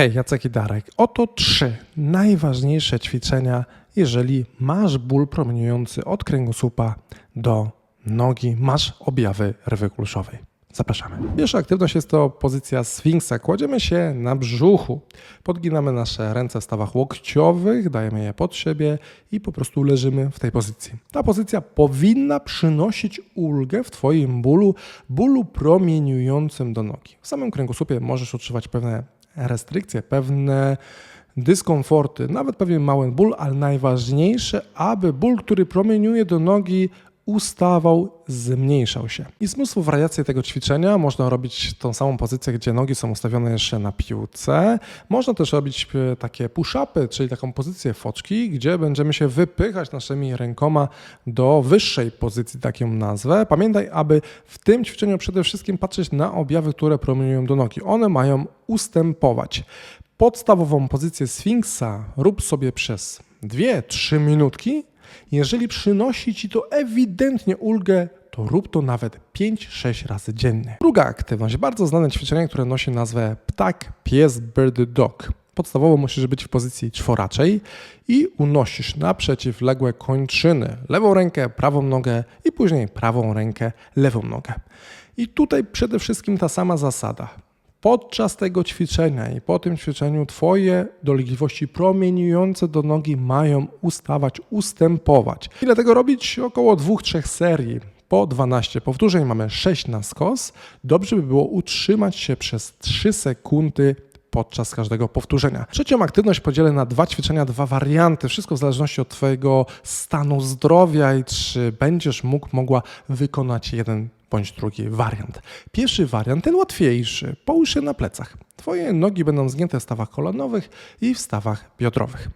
Hej, Jacek i Darek. Oto trzy najważniejsze ćwiczenia, jeżeli masz ból promieniujący od kręgosłupa do nogi, masz objawy rwy kulszowej. Zapraszamy. Pierwsza aktywność jest to pozycja sfinksa. Kładziemy się na brzuchu, podginamy nasze ręce w stawach łokciowych, dajemy je pod siebie i po prostu leżymy w tej pozycji. Ta pozycja powinna przynosić ulgę w Twoim bólu, bólu promieniującym do nogi. W samym kręgosłupie możesz odczuwać pewne restrykcje, pewne dyskomforty, nawet pewien mały ból, ale najważniejsze, aby ból, który promieniuje do nogi, ustawał, zmniejszał się. Jest mnóstwo wariacji tego ćwiczenia. Można robić tą samą pozycję, gdzie nogi są ustawione jeszcze na piłce. Można też robić e, takie push-upy, czyli taką pozycję foczki, gdzie będziemy się wypychać naszymi rękoma do wyższej pozycji, tak ją nazwę. Pamiętaj, aby w tym ćwiczeniu przede wszystkim patrzeć na objawy, które promieniują do nogi. One mają ustępować. Podstawową pozycję Sfinksa rób sobie przez 2-3 minutki jeżeli przynosi ci to ewidentnie ulgę, to rób to nawet 5-6 razy dziennie. Druga aktywność, bardzo znane ćwiczenie, które nosi nazwę ptak, pies, bird, dog. Podstawowo musisz być w pozycji czworaczej i unosisz na przeciwległe kończyny lewą rękę, prawą nogę i później prawą rękę, lewą nogę. I tutaj przede wszystkim ta sama zasada podczas tego ćwiczenia i po tym ćwiczeniu Twoje dolegliwości promieniujące do nogi mają ustawać, ustępować. Ile tego robić? Około 2-3 serii. Po 12 powtórzeń mamy 6 na skos. Dobrze by było utrzymać się przez 3 sekundy podczas każdego powtórzenia. Trzecią aktywność podzielę na dwa ćwiczenia, dwa warianty. Wszystko w zależności od Twojego stanu zdrowia i czy będziesz mógł, mogła wykonać jeden bądź drugi wariant. Pierwszy wariant, ten łatwiejszy, połóż się na plecach. Twoje nogi będą zgięte w stawach kolanowych i w stawach biodrowych.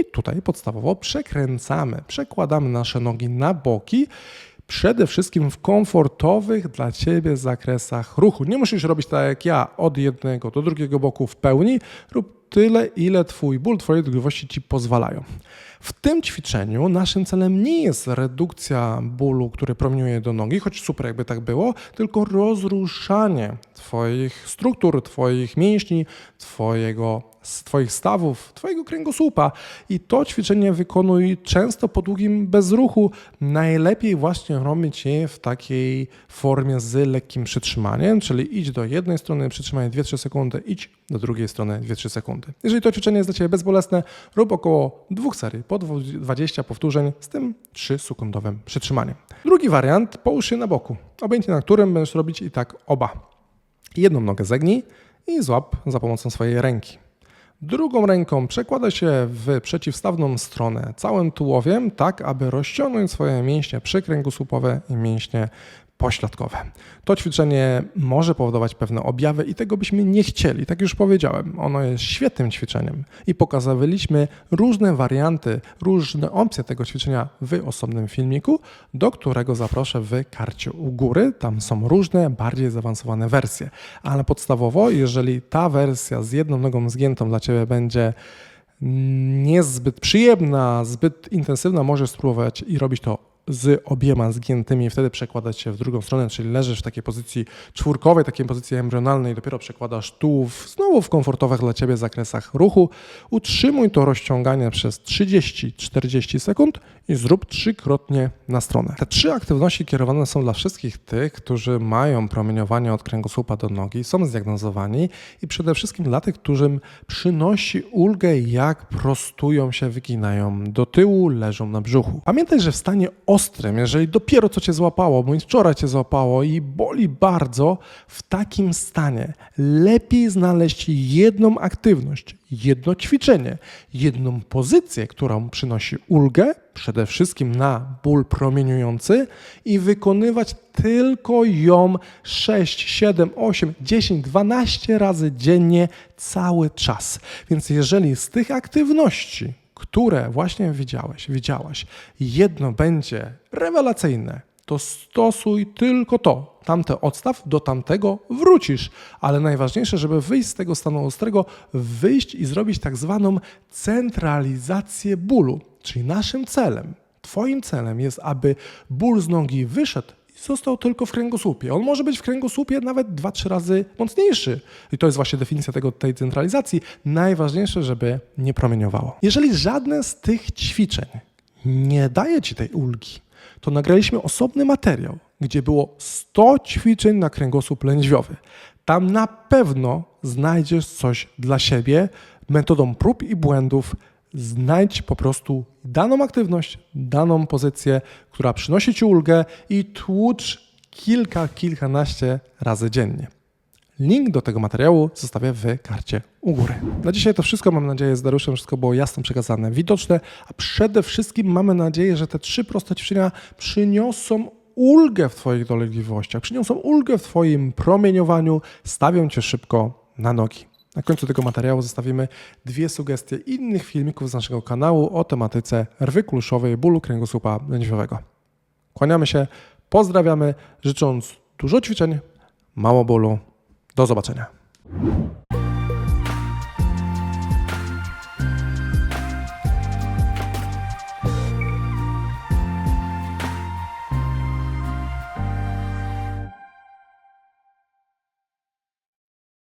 I tutaj podstawowo przekręcamy, przekładamy nasze nogi na boki, przede wszystkim w komfortowych dla Ciebie zakresach ruchu. Nie musisz robić tak jak ja, od jednego do drugiego boku w pełni, rób tyle, ile Twój ból, Twoje dolegliwości Ci pozwalają. W tym ćwiczeniu naszym celem nie jest redukcja bólu, który promieniuje do nogi, choć super jakby tak było, tylko rozruszanie Twoich struktur, Twoich mięśni, Twojego z Twoich stawów, Twojego kręgosłupa. I to ćwiczenie wykonuj często po długim bezruchu. Najlepiej właśnie robić je w takiej formie z lekkim przytrzymaniem, czyli idź do jednej strony, przytrzymaj 2-3 sekundy, idź do drugiej strony 2-3 sekundy. Jeżeli to ćwiczenie jest dla Ciebie bezbolesne, rób około dwóch serii, po 20 powtórzeń z tym 3-sekundowym przytrzymaniem. Drugi wariant, połóż się na boku, obojętnie na którym będziesz robić i tak oba. Jedną nogę zegnij i złap za pomocą swojej ręki. Drugą ręką przekłada się w przeciwstawną stronę. Całym tułowiem, tak aby rozciągnąć swoje mięśnie przykręgosłupowe i mięśnie pośladkowe. To ćwiczenie może powodować pewne objawy i tego byśmy nie chcieli. Tak już powiedziałem, ono jest świetnym ćwiczeniem i pokazywaliśmy różne warianty, różne opcje tego ćwiczenia w osobnym filmiku, do którego zaproszę w karcie u góry. Tam są różne, bardziej zaawansowane wersje, ale podstawowo, jeżeli ta wersja z jedną nogą zgiętą dla Ciebie będzie niezbyt przyjemna, zbyt intensywna, możesz spróbować i robić to z obiema zgiętymi wtedy przekładać się w drugą stronę, czyli leżysz w takiej pozycji czwórkowej, takiej pozycji embrionalnej, dopiero przekładasz tułów znowu w komfortowych dla Ciebie zakresach ruchu. Utrzymuj to rozciąganie przez 30-40 sekund i zrób trzykrotnie na stronę. Te trzy aktywności kierowane są dla wszystkich tych, którzy mają promieniowanie od kręgosłupa do nogi, są zdiagnozowani i przede wszystkim dla tych, którym przynosi ulgę, jak prostują się, wyginają do tyłu, leżą na brzuchu. Pamiętaj, że w stanie ostrym, jeżeli dopiero co cię złapało, bądź wczoraj cię złapało i boli bardzo, w takim stanie lepiej znaleźć jedną aktywność, jedno ćwiczenie, jedną pozycję, którą przynosi ulgę, przede wszystkim na ból promieniujący i wykonywać tylko ją 6, 7, 8, 10, 12 razy dziennie cały czas. Więc jeżeli z tych aktywności które właśnie widziałeś, widziałaś, jedno będzie rewelacyjne, to stosuj tylko to. Tamte odstaw, do tamtego wrócisz. Ale najważniejsze, żeby wyjść z tego stanu ostrego, wyjść i zrobić tak zwaną centralizację bólu. Czyli naszym celem, Twoim celem jest, aby ból z nogi wyszedł został tylko w kręgosłupie. On może być w kręgosłupie nawet 2-3 razy mocniejszy. I to jest właśnie definicja tego, tej centralizacji. Najważniejsze, żeby nie promieniowało. Jeżeli żadne z tych ćwiczeń nie daje Ci tej ulgi, to nagraliśmy osobny materiał, gdzie było 100 ćwiczeń na kręgosłup lędźwiowy. Tam na pewno znajdziesz coś dla siebie metodą prób i błędów. Znajdź po prostu daną aktywność, daną pozycję, która przynosi Ci ulgę i tłucz kilka, kilkanaście razy dziennie. Link do tego materiału zostawię w karcie u góry. Na dzisiaj to wszystko. Mam nadzieję, z Dariuszem wszystko było jasno przekazane, widoczne, a przede wszystkim mamy nadzieję, że te trzy proste ćwiczenia przyniosą ulgę w Twoich dolegliwościach, przyniosą ulgę w Twoim promieniowaniu, stawią Cię szybko na nogi. Na końcu tego materiału zostawimy dwie sugestie innych filmików z naszego kanału o tematyce rwy kluszowej, bólu kręgosłupa lędźwiowego. Kłaniamy się, pozdrawiamy, życząc dużo ćwiczeń, mało bólu. Do zobaczenia.